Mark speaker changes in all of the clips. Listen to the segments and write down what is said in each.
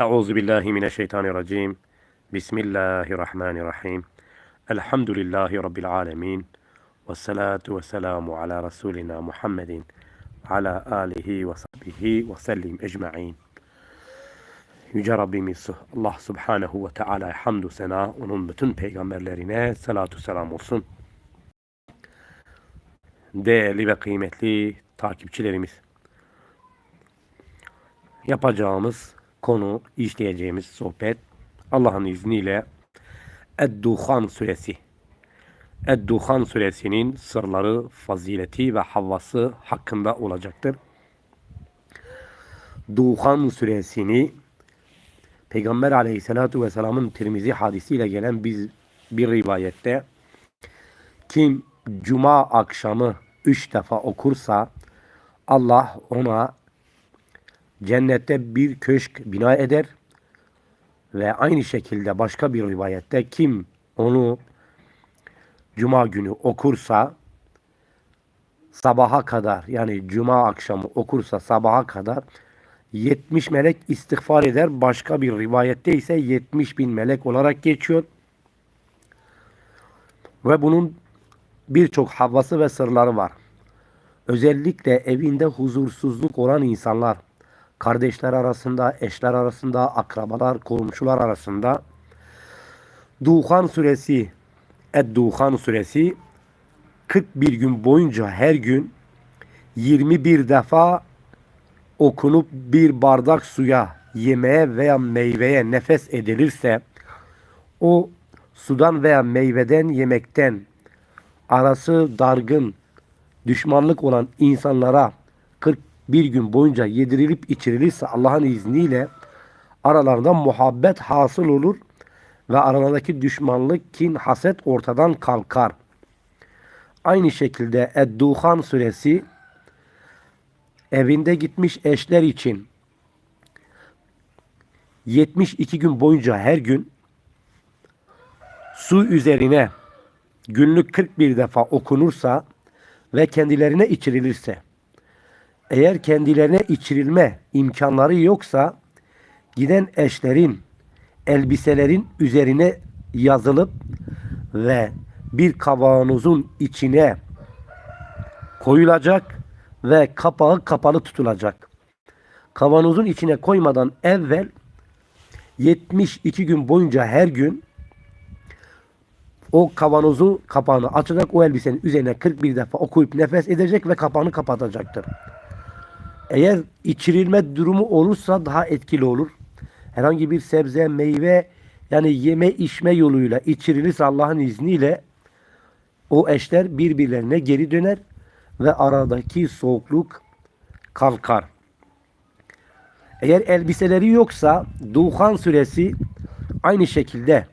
Speaker 1: Euzu billahi mineşşeytanirracim. Bismillahirrahmanirrahim. Elhamdülillahi rabbil alamin. Ve salatu ve selamu ala rasulina Muhammedin ala alihi ve sahbihi ve sellim ecmaîn. Yüce Rabbimiz Allah Subhanahu ve Teala hamdü sena onun bütün peygamberlerine salatu selam olsun. Değerli ve kıymetli takipçilerimiz yapacağımız konu, işleyeceğimiz sohbet Allah'ın izniyle Ed-Duhan suresi. Ed-Duhan suresinin sırları, fazileti ve havası hakkında olacaktır. Duhan suresini Peygamber aleyhissalatu vesselamın Tirmizi hadisiyle gelen biz bir rivayette kim cuma akşamı üç defa okursa Allah ona cennette bir köşk bina eder ve aynı şekilde başka bir rivayette kim onu cuma günü okursa sabaha kadar yani cuma akşamı okursa sabaha kadar 70 melek istiğfar eder. Başka bir rivayette ise 70 bin melek olarak geçiyor. Ve bunun birçok havası ve sırları var. Özellikle evinde huzursuzluk olan insanlar, kardeşler arasında, eşler arasında, akrabalar, komşular arasında. Duhan suresi, Ed-Duhan suresi 41 gün boyunca her gün 21 defa okunup bir bardak suya, yemeğe veya meyveye nefes edilirse o sudan veya meyveden, yemekten arası dargın, düşmanlık olan insanlara 41 gün boyunca yedirilip içirilirse Allah'ın izniyle aralarında muhabbet hasıl olur ve aralarındaki düşmanlık, kin, haset ortadan kalkar. Aynı şekilde Ed-Duhan suresi evinde gitmiş eşler için 72 gün boyunca her gün su üzerine günlük 41 defa okunursa ve kendilerine içirilirse eğer kendilerine içirilme imkanları yoksa giden eşlerin elbiselerin üzerine yazılıp ve bir kavanozun içine koyulacak ve kapağı kapalı tutulacak. Kavanozun içine koymadan evvel 72 gün boyunca her gün o kavanozu kapağını açacak, o elbisenin üzerine 41 defa okuyup nefes edecek ve kapağını kapatacaktır. Eğer içirilme durumu olursa daha etkili olur. Herhangi bir sebze, meyve yani yeme içme yoluyla içirilirse Allah'ın izniyle o eşler birbirlerine geri döner ve aradaki soğukluk kalkar. Eğer elbiseleri yoksa Duhan suresi aynı şekilde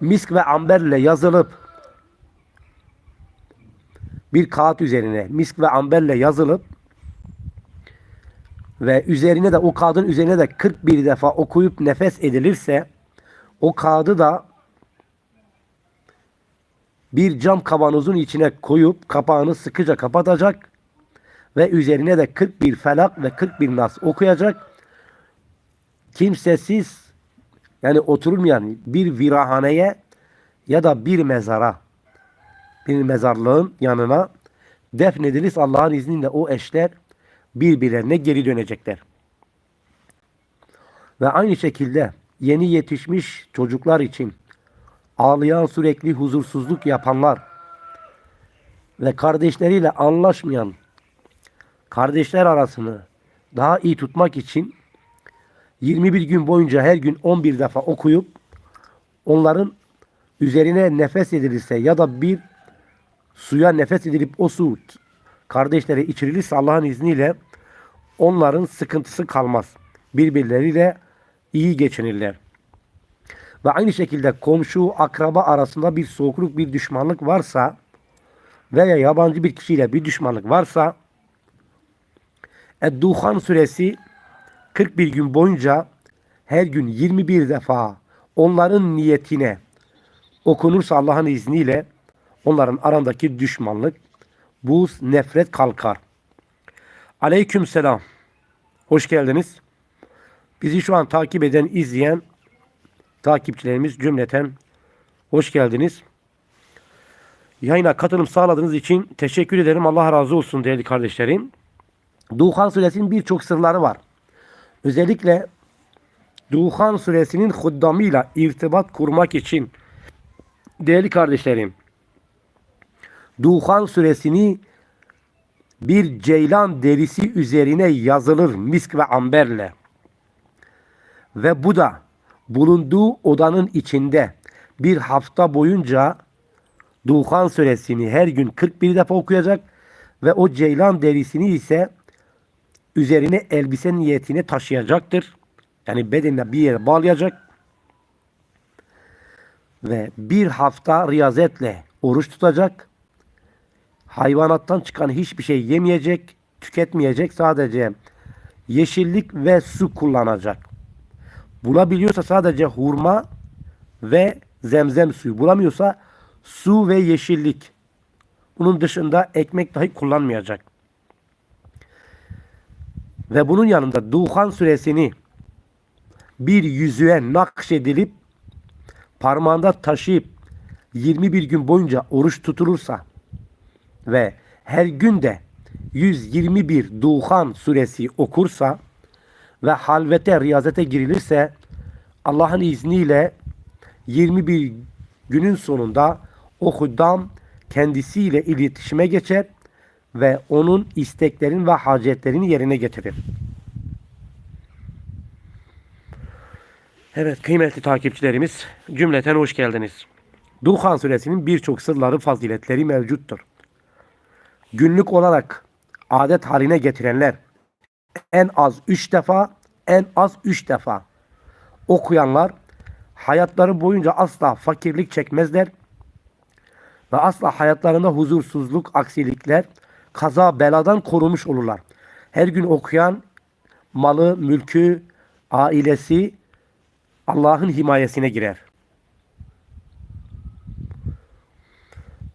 Speaker 1: misk ve amberle yazılıp bir kağıt üzerine misk ve amberle yazılıp ve üzerine de o kağıdın üzerine de 41 defa okuyup nefes edilirse o kağıdı da bir cam kavanozun içine koyup kapağını sıkıca kapatacak ve üzerine de 41 felak ve 41 nas okuyacak. Kimsesiz yani oturulmayan bir virahaneye ya da bir mezara bir mezarlığın yanına defnedilirse Allah'ın izniyle o eşler birbirlerine geri dönecekler. Ve aynı şekilde yeni yetişmiş çocuklar için ağlayan sürekli huzursuzluk yapanlar ve kardeşleriyle anlaşmayan kardeşler arasını daha iyi tutmak için 21 gün boyunca her gün 11 defa okuyup onların üzerine nefes edilirse ya da bir suya nefes edilip o su kardeşlere içirilirse Allah'ın izniyle onların sıkıntısı kalmaz. Birbirleriyle iyi geçinirler. Ve aynı şekilde komşu, akraba arasında bir soğukluk, bir düşmanlık varsa veya yabancı bir kişiyle bir düşmanlık varsa Ed-Duhan suresi 41 gün boyunca her gün 21 defa onların niyetine okunursa Allah'ın izniyle onların arandaki düşmanlık, buz, nefret kalkar. Aleyküm selam. Hoş geldiniz. Bizi şu an takip eden, izleyen takipçilerimiz cümleten hoş geldiniz. Yayına katılım sağladığınız için teşekkür ederim. Allah razı olsun değerli kardeşlerim. Duhan suresinin birçok sırları var. Özellikle Duhan suresinin huddamıyla irtibat kurmak için değerli kardeşlerim Duhan suresini bir ceylan derisi üzerine yazılır misk ve amberle. Ve bu da bulunduğu odanın içinde bir hafta boyunca Duhan suresini her gün 41 defa okuyacak ve o ceylan derisini ise üzerine elbise niyetine taşıyacaktır. Yani bedenine bir yere bağlayacak ve bir hafta riyazetle oruç tutacak. Hayvanattan çıkan hiçbir şey yemeyecek, tüketmeyecek. Sadece yeşillik ve su kullanacak. Bulabiliyorsa sadece hurma ve zemzem suyu. Bulamıyorsa su ve yeşillik. Bunun dışında ekmek dahi kullanmayacak. Ve bunun yanında Duhan suresini bir yüzüğe nakşedilip parmağında taşıyıp 21 gün boyunca oruç tutulursa ve her günde 121 Duhan suresi okursa ve halvete, riyazete girilirse Allah'ın izniyle 21 günün sonunda o huddam kendisiyle iletişime geçer ve onun isteklerin ve hacetlerini yerine getirir. Evet kıymetli takipçilerimiz cümleten hoş geldiniz. Duhan suresinin birçok sırları faziletleri mevcuttur. Günlük olarak adet haline getirenler en az 3 defa en az 3 defa okuyanlar hayatları boyunca asla fakirlik çekmezler ve asla hayatlarında huzursuzluk, aksilikler, kaza, beladan korunmuş olurlar. Her gün okuyan malı, mülkü, ailesi Allah'ın himayesine girer.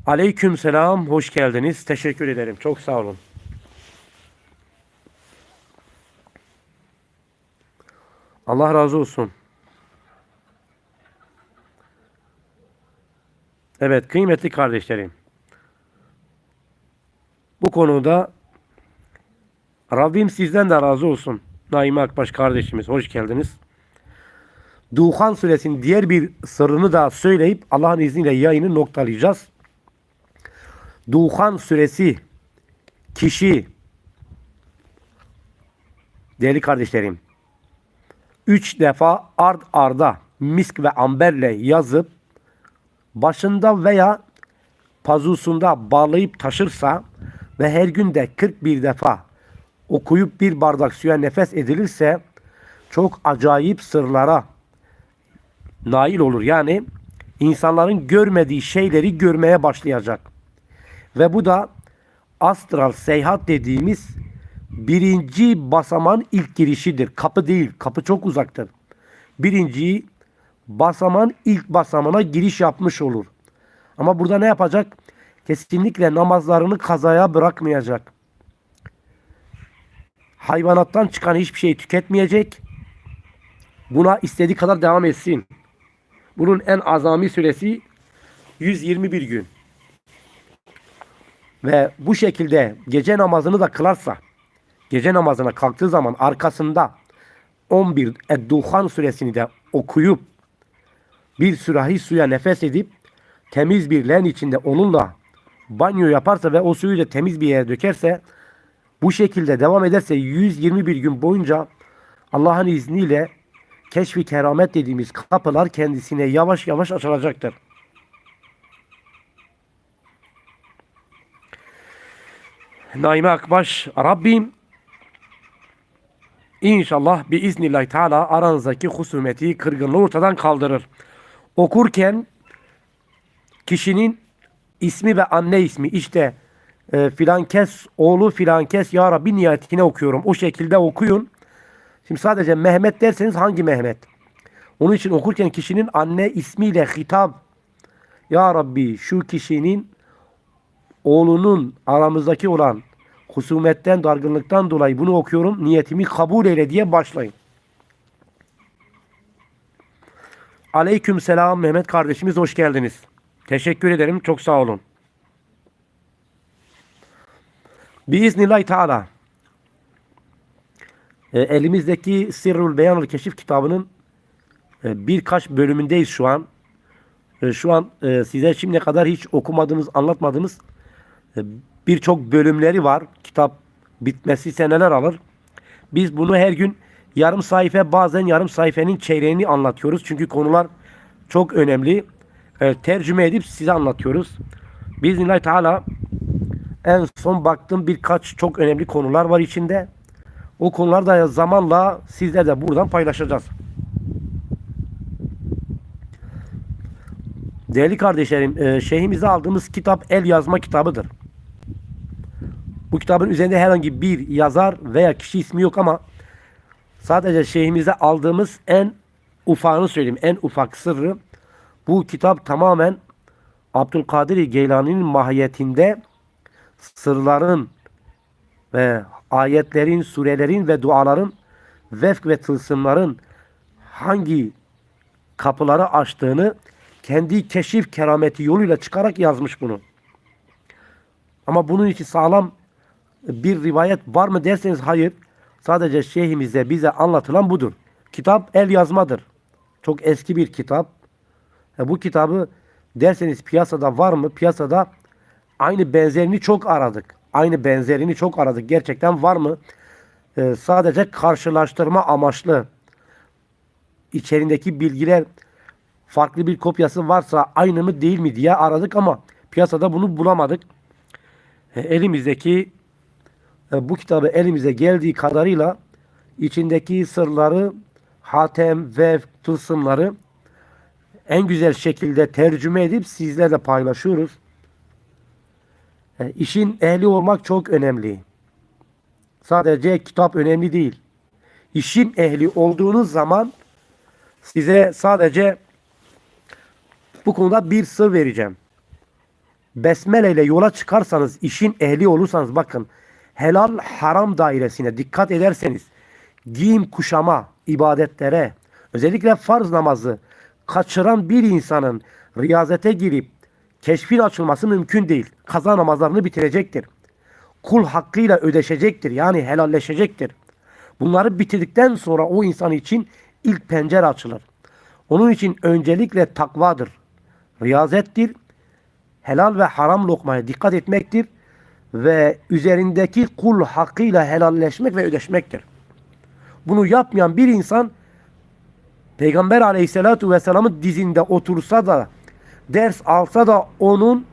Speaker 1: Aleyküm selam, hoş geldiniz. Teşekkür ederim. Çok sağ olun. Allah razı olsun. Evet kıymetli kardeşlerim. Bu konuda Rabbim sizden de razı olsun. Naime Akbaş kardeşimiz hoş geldiniz. Duhan suresinin diğer bir sırrını da söyleyip Allah'ın izniyle yayını noktalayacağız. Duhan suresi kişi değerli kardeşlerim üç defa ard arda misk ve amberle yazıp başında veya pazusunda bağlayıp taşırsa ve her günde 41 defa okuyup bir bardak suya nefes edilirse çok acayip sırlara nail olur. Yani insanların görmediği şeyleri görmeye başlayacak. Ve bu da astral seyahat dediğimiz birinci basaman ilk girişidir. Kapı değil. Kapı çok uzaktır. Birinci basaman ilk basamana giriş yapmış olur. Ama burada ne yapacak? Kesinlikle namazlarını kazaya bırakmayacak. Hayvanattan çıkan hiçbir şey tüketmeyecek. Buna istediği kadar devam etsin. Bunun en azami süresi 121 gün. Ve bu şekilde gece namazını da kılarsa, gece namazına kalktığı zaman arkasında 11 Ed-Duhan suresini de okuyup bir sürahi suya nefes edip temiz bir len içinde onunla banyo yaparsa ve o suyu da temiz bir yere dökerse bu şekilde devam ederse 121 gün boyunca Allah'ın izniyle keşfi keramet dediğimiz kapılar kendisine yavaş yavaş açılacaktır. Naime Akbaş Rabbim inşallah bir iznillahü teala aranızdaki husumeti, kırgınlığı ortadan kaldırır. Okurken kişinin ismi ve anne ismi işte e, filan kes oğlu filan kes ya Rabbi niyetine okuyorum. O şekilde okuyun. Şimdi sadece Mehmet derseniz hangi Mehmet? Onun için okurken kişinin anne ismiyle hitap Ya Rabbi şu kişinin oğlunun aramızdaki olan husumetten, dargınlıktan dolayı bunu okuyorum. Niyetimi kabul eyle diye başlayın. Aleyküm selam Mehmet kardeşimiz hoş geldiniz. Teşekkür ederim çok sağ olun. Biiznillahü Teala e, elimizdeki Sirrul Beyanul Keşif kitabının e, birkaç bölümündeyiz şu an. E, şu an e, size şimdiye kadar hiç okumadığımız, anlatmadığımız e, birçok bölümleri var. Kitap bitmesi seneler alır. Biz bunu her gün yarım sayfa bazen yarım sayfanın çeyreğini anlatıyoruz. Çünkü konular çok önemli. E, tercüme edip size anlatıyoruz. Biiznillahü Teala en son baktım birkaç çok önemli konular var içinde. O konuları da zamanla sizlerle buradan paylaşacağız. Değerli kardeşlerim, e, şeyhimize aldığımız kitap el yazma kitabıdır. Bu kitabın üzerinde herhangi bir yazar veya kişi ismi yok ama sadece şeyhimize aldığımız en ufağını söyleyeyim. En ufak sırrı bu kitap tamamen Abdülkadir Geylani'nin mahiyetinde sırların ve ayetlerin, surelerin ve duaların vefk ve tılsımların hangi kapıları açtığını kendi keşif kerameti yoluyla çıkarak yazmış bunu. Ama bunun için sağlam bir rivayet var mı derseniz hayır. Sadece şeyhimize bize anlatılan budur. Kitap el yazmadır. Çok eski bir kitap. E bu kitabı derseniz piyasada var mı? Piyasada aynı benzerini çok aradık. Aynı benzerini çok aradık. Gerçekten var mı? E, sadece karşılaştırma amaçlı içerindeki bilgiler farklı bir kopyası varsa aynı mı değil mi diye aradık ama piyasada bunu bulamadık. E, elimizdeki bu kitabı elimize geldiği kadarıyla içindeki sırları, hatem ve tılsımları en güzel şekilde tercüme edip sizlerle paylaşıyoruz. E, işin ehli olmak çok önemli. Sadece kitap önemli değil. İşin ehli olduğunuz zaman size sadece bu konuda bir sır vereceğim. Besmele ile yola çıkarsanız, işin ehli olursanız bakın helal haram dairesine dikkat ederseniz giyim kuşama, ibadetlere, özellikle farz namazı kaçıran bir insanın riyazete girip keşfin açılması mümkün değil. Kaza namazlarını bitirecektir. Kul hakkıyla ödeşecektir. Yani helalleşecektir. Bunları bitirdikten sonra o insan için ilk pencere açılır. Onun için öncelikle takvadır. Riyazettir. Helal ve haram lokmaya dikkat etmektir. Ve üzerindeki kul hakkıyla helalleşmek ve ödeşmektir. Bunu yapmayan bir insan Peygamber aleyhissalatu vesselamın dizinde otursa da ders alsa da onun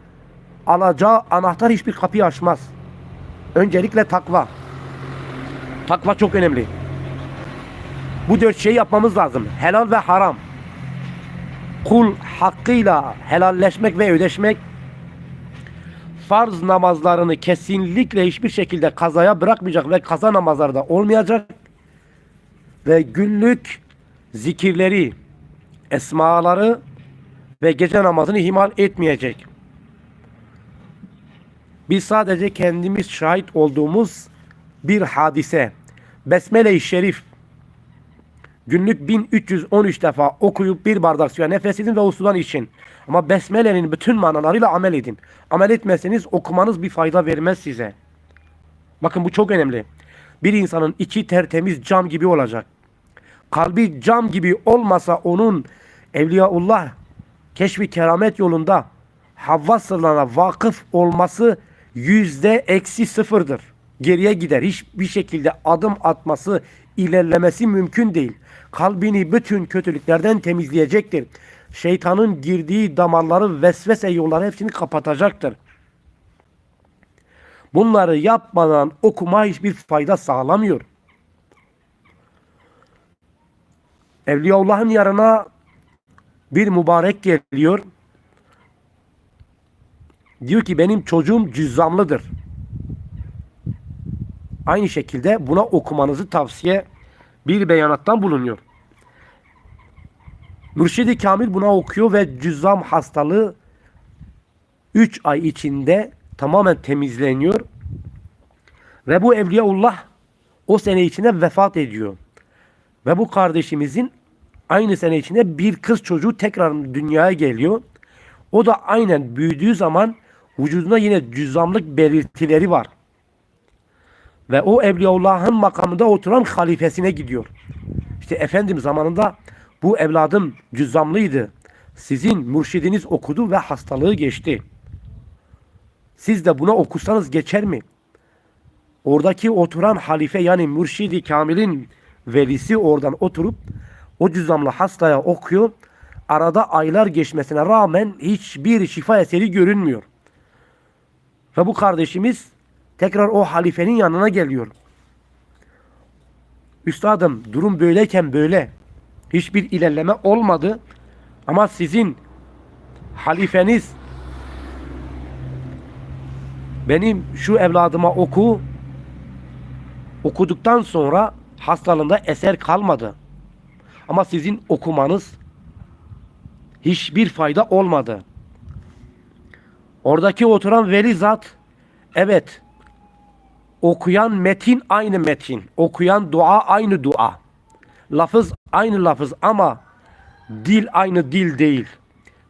Speaker 1: alacağı anahtar hiçbir kapıyı açmaz. Öncelikle takva. Takva çok önemli. Bu dört şeyi yapmamız lazım. Helal ve haram. Kul hakkıyla helalleşmek ve ödeşmek. Farz namazlarını kesinlikle hiçbir şekilde kazaya bırakmayacak ve kaza namazları da olmayacak. Ve günlük zikirleri, esmaları ve gece namazını ihmal etmeyecek. Biz sadece kendimiz şahit olduğumuz bir hadise. Besmele-i Şerif günlük 1313 defa okuyup bir bardak suya nefes edin ve o sudan için. Ama Besmele'nin bütün manalarıyla amel edin. Amel etmezseniz okumanız bir fayda vermez size. Bakın bu çok önemli. Bir insanın içi tertemiz cam gibi olacak. Kalbi cam gibi olmasa onun Evliyaullah keşfi keramet yolunda Havva sırlarına vakıf olması yüzde eksi sıfırdır. Geriye gider. Hiçbir şekilde adım atması, ilerlemesi mümkün değil. Kalbini bütün kötülüklerden temizleyecektir. Şeytanın girdiği damarları, vesvese yolları hepsini kapatacaktır. Bunları yapmadan okuma hiçbir fayda sağlamıyor. Evliyaullah'ın yanına bir mübarek geliyor. Diyor ki benim çocuğum cüzzamlıdır. Aynı şekilde buna okumanızı tavsiye bir beyanattan bulunuyor. Mürşidi Kamil buna okuyor ve cüzzam hastalığı 3 ay içinde tamamen temizleniyor. Ve bu Evliyaullah o sene içinde vefat ediyor. Ve bu kardeşimizin aynı sene içinde bir kız çocuğu tekrar dünyaya geliyor. O da aynen büyüdüğü zaman vücudunda yine cüzzamlık belirtileri var. Ve o Evliyaullah'ın makamında oturan halifesine gidiyor. İşte efendim zamanında bu evladım cüzzamlıydı. Sizin mürşidiniz okudu ve hastalığı geçti. Siz de buna okusanız geçer mi? Oradaki oturan halife yani mürşidi kamilin velisi oradan oturup o cüzzamlı hastaya okuyor. Arada aylar geçmesine rağmen hiçbir şifa eseri görünmüyor. Ve bu kardeşimiz tekrar o halifenin yanına geliyor. Üstadım durum böyleyken böyle. Hiçbir ilerleme olmadı. Ama sizin halifeniz benim şu evladıma oku okuduktan sonra hastalığında eser kalmadı. Ama sizin okumanız hiçbir fayda olmadı. Oradaki oturan veli zat evet okuyan metin aynı metin. Okuyan dua aynı dua. Lafız aynı lafız ama dil aynı dil değil.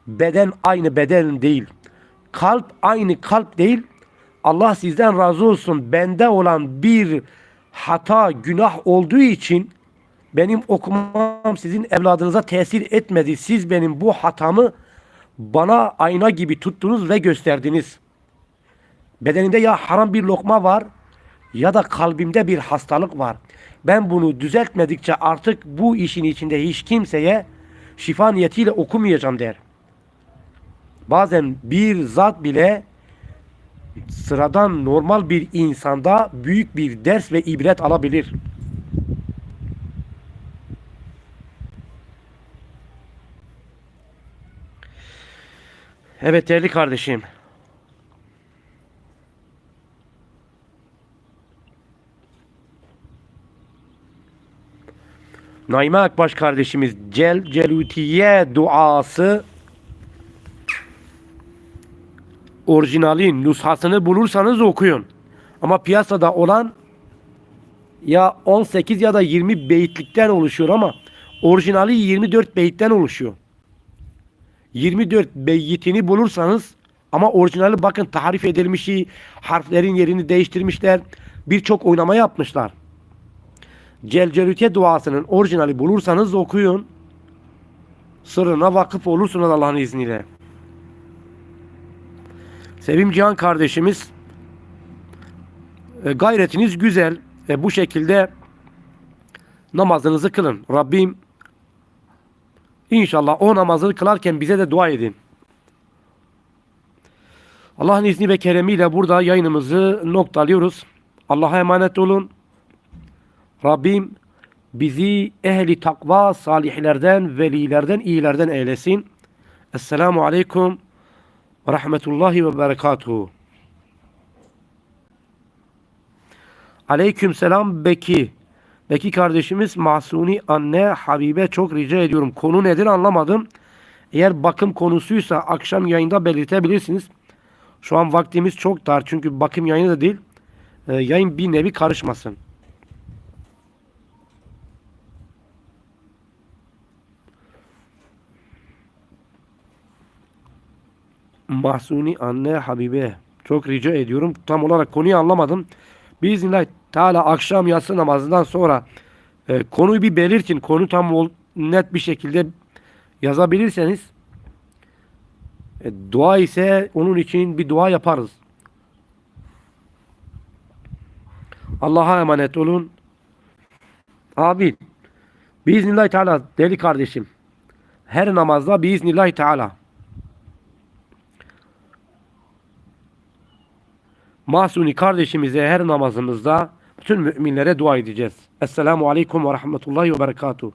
Speaker 1: Beden aynı beden değil. Kalp aynı kalp değil. Allah sizden razı olsun. Bende olan bir hata, günah olduğu için benim okumam sizin evladınıza tesir etmedi. Siz benim bu hatamı bana ayna gibi tuttunuz ve gösterdiniz. Bedenimde ya haram bir lokma var ya da kalbimde bir hastalık var. Ben bunu düzeltmedikçe artık bu işin içinde hiç kimseye şifa niyetiyle okumayacağım der. Bazen bir zat bile sıradan normal bir insanda büyük bir ders ve ibret alabilir. Evet değerli kardeşim. Naime Akbaş kardeşimiz Cel Celutiye duası orijinali nushasını bulursanız okuyun. Ama piyasada olan ya 18 ya da 20 beyitlikten oluşuyor ama orijinali 24 beyitten oluşuyor. 24 beyitini bulursanız ama orijinali bakın tarif edilmişi, harflerin yerini değiştirmişler. Birçok oynama yapmışlar. Celcelüte duasının orijinali bulursanız okuyun. Sırrına vakıf olursunuz Allah'ın izniyle. Sevim Cihan kardeşimiz e, gayretiniz güzel. E, bu şekilde namazınızı kılın. Rabbim inşallah o namazını kılarken bize de dua edin. Allah'ın izni ve keremiyle burada yayınımızı noktalıyoruz. Allah'a emanet olun. Rabbim bizi ehli takva salihlerden, velilerden, iyilerden eylesin. Esselamu aleyküm ve rahmetullahi ve berekatuhu. Aleyküm selam Beki. Beki kardeşimiz Masuni anne Habibe çok rica ediyorum. Konu nedir anlamadım. Eğer bakım konusuysa akşam yayında belirtebilirsiniz. Şu an vaktimiz çok dar çünkü bakım yayını da değil. Ee, yayın bir nevi karışmasın. Mahsuni anne Habibe. Çok rica ediyorum. Tam olarak konuyu anlamadım. Biiznillah Teala akşam yatsı namazından sonra e, konuyu bir belirtin. Konu tam ol, net bir şekilde yazabilirseniz e, dua ise onun için bir dua yaparız. Allah'a emanet olun. Abi biiznillah Teala deli kardeşim. Her namazda biiznillah Teala Masuni kardeşimize her namazımızda bütün müminlere dua edeceğiz. Esselamu Aleyküm ve Rahmetullahi ve Berekatuhu.